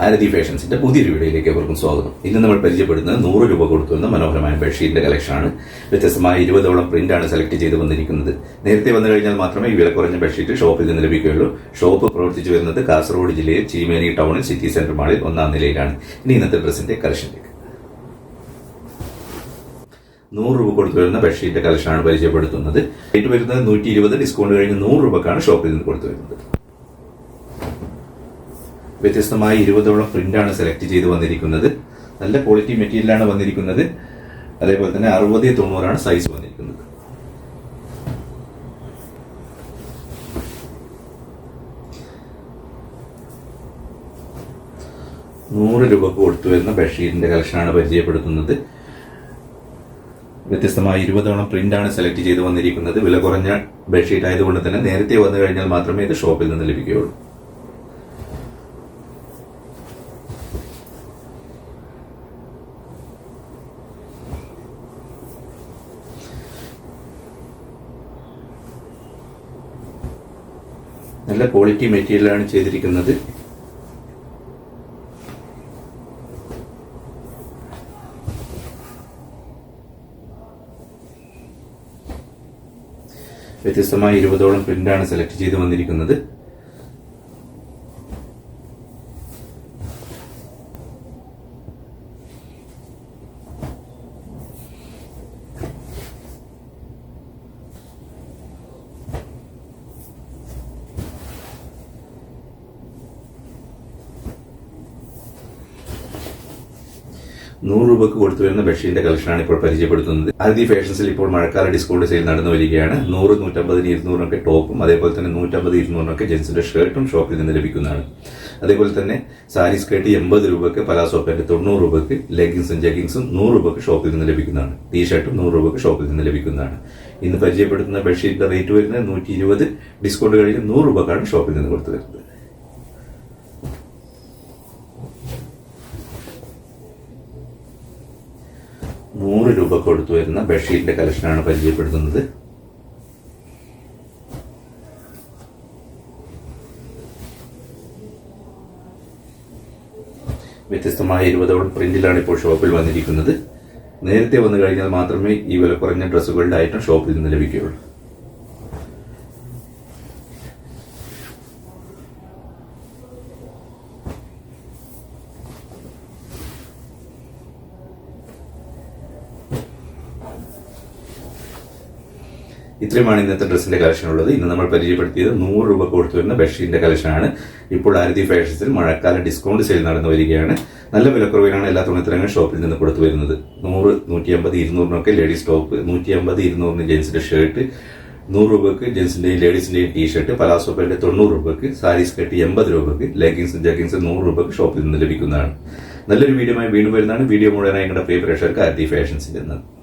ആരതി ഫാഷൻസിന്റെ പുതിയൊരു വീഡിയോയിലേക്ക് അവർക്കും സ്വാഗതം. ഇന്ന് നമ്മൾ പരിചയപ്പെടുന്നത് നൂറ് രൂപ കൊടുക്കുന്ന മനോഹരമായ ബെഡ്ഷീറ്റിന്റെ കളക്ഷനാണ്. വ്യത്യസ്തമായ ഇരുപതോളം ആണ് സെലക്ട് ചെയ്ത് വന്നിരിക്കുന്നത്. നേരത്തെ വന്നു കഴിഞ്ഞാൽ മാത്രമേ ഈ വില കുറഞ്ഞ ബെഡ്ഷീറ്റ് ഷോപ്പിൽ നിന്ന് ലഭിക്കുകയുള്ളൂ. ഷോപ്പ് പ്രവർത്തിച്ചു വരുന്നത് കാസർഗോഡ് ജില്ലയിൽ ചീമേനി ടൗണിൽ സിറ്റി സെന്റർ മാളിൽ ഒന്നാം നിലയിലാണ്. ഇനി ഇന്നത്തെ ഡ്രസ്സിന്റെ കളക്ഷനിലേക്ക്. നൂറ് രൂപ കൊടുത്തു വരുന്ന ബെഡ്ഷീറ്റ് ആണ് പരിചയപ്പെടുത്തുന്നത്. റേറ്റ് വരുന്നത് നൂറ്റി ഇരുപത് ഡിസ്കൗണ്ട് കഴിഞ്ഞ് നൂറ് രൂപക്കാണ് ഷോപ്പിൽ നിന്ന് കൊടുത്തു വരുന്നത് വ്യത്യസ്തമായ ഇരുപതോളം പ്രിന്റാണ് സെലക്ട് ചെയ്ത് വന്നിരിക്കുന്നത്. നല്ല ക്വാളിറ്റി മെറ്റീരിയലാണ് വന്നിരിക്കുന്നത്. അതേപോലെ തന്നെ അറുപത് തൊണ്ണൂറാണ് സൈസ് വന്നിരിക്കുന്നത്. നൂറ് രൂപ കൊടുത്തു വരുന്ന ബെഡ്ഷീറ്റിന്റെ കളക്ഷനാണ് പരിചയപ്പെടുത്തുന്നത്. വ്യത്യസ്തമായ ഇരുപതോളം ആണ് സെലക്ട് ചെയ്ത് വന്നിരിക്കുന്നത്. വില കുറഞ്ഞ ബെഡ്ഷീറ്റ് ആയതുകൊണ്ട് തന്നെ നേരത്തെ വന്നു കഴിഞ്ഞാൽ മാത്രമേ ഇത് ഷോപ്പിൽ നിന്ന് ലഭിക്കുകയുള്ളൂ. നല്ല ക്വാളിറ്റി മെറ്റീരിയലാണ് ചെയ്തിരിക്കുന്നത്. വ്യത്യസ്തമായ ഇരുപതോളം പ്രിന്റാണ് സെലക്ട് ചെയ്ത് വന്നിരിക്കുന്നത്. നൂറ് രൂപക്ക് കൊടുത്തു വരുന്ന ബെഡ്ഷീറ്റിന്റെ കളക്ഷനാണ് ഇപ്പോൾ പരിചയപ്പെടുത്തുന്നത്. അതിഥി ഫാഷൻസിൽ ഇപ്പോൾ മഴക്കാല ഡിസ്കൗണ്ട് സെയിൽ നടന്നു വരികയാണ്. നൂറ് നൂറ്റമ്പതിന് ഇരുന്നൂറിനൊക്കെ ടോപ്പും അതേപോലെ തന്നെ നൂറ്റമ്പത് ഇരുന്നൂറിനൊക്കെ ജെൻസിന്റെ ഷർട്ടും ഷോപ്പിൽ നിന്ന് ലഭിക്കുന്നതാണ്. അതേപോലെ തന്നെ സാരി സ്കേർട്ട് എൺപത് രൂപക്ക് പലാസോ പാന്റ് തൊണ്ണൂറ് രൂപക്ക് ലെഗിങ്സും ജഗിൻസും നൂറ് രൂപക്ക് ഷോപ്പിൽ നിന്ന് ലഭിക്കുന്നതാണ്. ടീഷർട്ടും നൂറ് രൂപക്ക് ഷോപ്പിൽ നിന്ന് ലഭിക്കുന്നതാണ്. ഇന്ന് പരിചയപ്പെടുത്തുന്ന ബെഡ്ഷീറ്റിന്റെ റേറ്റ് വരുന്നത് നൂറ്റി ഇരുപത് ഡിസ്കൗണ്ട് കഴിഞ്ഞ് നൂറ് രൂപക്കാണ് ഷോപ്പിൽ നിന്ന് കൊടുത്തു വരുന്നത്. നൂറ് രൂപ കൊടുത്തു വരുന്ന ബെഡ്ഷീറ്റിന്റെ കളക്ഷനാണ് പരിചയപ്പെടുത്തുന്നത്. വ്യത്യസ്തമായ ഇരുപതോളം പ്രിന്റിലാണ് ഇപ്പോൾ ഷോപ്പിൽ വന്നിരിക്കുന്നത്. നേരത്തെ വന്നു കഴിഞ്ഞാൽ മാത്രമേ ഈ വില കുറഞ്ഞ ഡ്രസ്സുകളുടെ ഐറ്റം ഷോപ്പിൽ നിന്ന് ലഭിക്കുകയുള്ളൂ. ഇത്രയുമാണ് ഇന്നത്തെ ഡ്രസ്സിന്റെ കളക്ഷൻ ഉള്ളത്. ഇന്ന് നമ്മൾ പരിചയപ്പെടുത്തിയത് നൂറ് രൂപ കൊടുത്തു വരുന്ന ബെഡ്ഷീറ്റിന്റെ കളക്ഷനാണ് ഇപ്പോൾ ആരതി ഫാഷൻസിൽ മഴക്കാല ഡിസ്കൗണ്ട് സെയിൽ നടന്നു വരികയാണ്. നല്ല വിലക്കുറവിലാണ് എല്ലാ തുണിത്തരങ്ങളും ഷോപ്പിൽ നിന്ന് കൊടുത്തു വരുന്നത്. നൂറ് നൂറ്റി അമ്പത് ഇരുന്നൂറിനൊക്കെ ലേഡീസ് ടോപ്പ് നൂറ്റി അമ്പത് ഇരുന്നൂറിന് ജെൻസിന്റെ ഷർട്ട് നൂറ് രൂപക്ക് ജെൻസിന്റെയും ലേഡീസിന്റെയും ടീഷർട്ട് പലാസോ പാന്റ് തൊണ്ണൂറ് രൂപക്ക് സാരി സ്കർട്ട് എൺപത് രൂപക്ക് ലെഗിങ്സും ജഗ്ഗിങ്സും നൂറ് രൂപക്ക് ഷോപ്പിൽ നിന്ന് ലഭിക്കുന്നതാണ്. നല്ലൊരു വീഡിയോ വീണ്ടും വരുന്നതാണ്. വീഡിയോ മുഴുവനായി നിങ്ങളുടെ പ്രിയ പ്രേക്ഷകർക്ക് ആരതി ഫാഷൻസിൽ നന്ദി